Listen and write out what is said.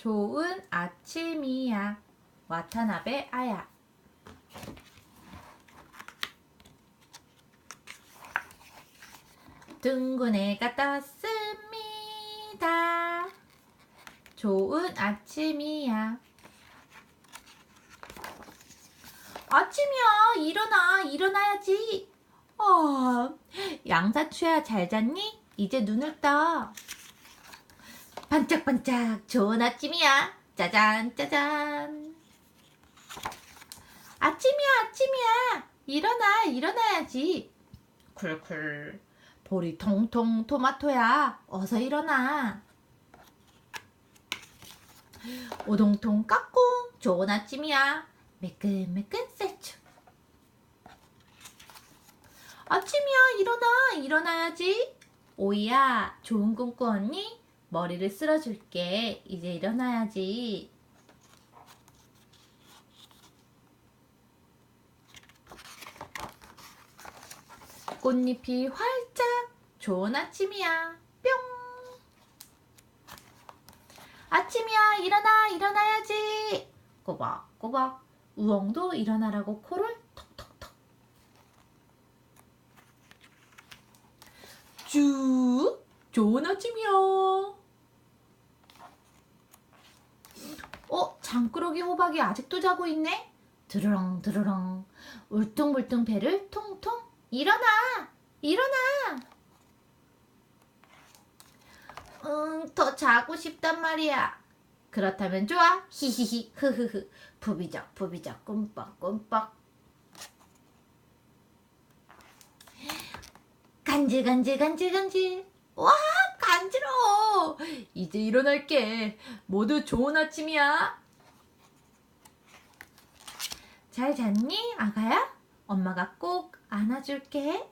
좋은 아침이야. 와타나베 아야. 둥근 애가 떴습니다. 좋은 아침이야. 아침이야. 일어나. 일어나야지. 어, 양사추야 잘 잤니? 이제 눈을 떠. 반짝반짝 좋은 아침이야. 짜잔 짜잔. 아침이야 아침이야. 일어나 일어나야지. 쿨쿨. 볼이 통통 토마토야. 어서 일어나. 오동통 까꿍 좋은 아침이야. 매끈매끈 쌀주. 아침이야 일어나 일어나야지. 오이야 좋은 꿈 꾸었니? 머리를 쓸어줄게. 이제 일어나야지. 꽃잎이 활짝 좋은 아침이야. 뿅. 아침이야 일어나 일어나야지. 꼬박꼬박 우엉도 일어나라고 코를 톡톡톡. 쭉 좋은 아침이야. 어 장꾸러기 호박이 아직도 자고 있네. 드르렁 드르렁 울퉁불퉁 배를 통통 일어나 일어나. 응, 더 자고 싶단 말이야. 그렇다면 좋아. 히히히, 흐흐흐. 부비적, 부비적, 꿈뻑, 꿈뻑. 간질, 간질, 간질, 간질. 와, 간지러워. 이제 일어날게. 모두 좋은 아침이야. 잘 잤니, 아가야? 엄마가 꼭 안아줄게.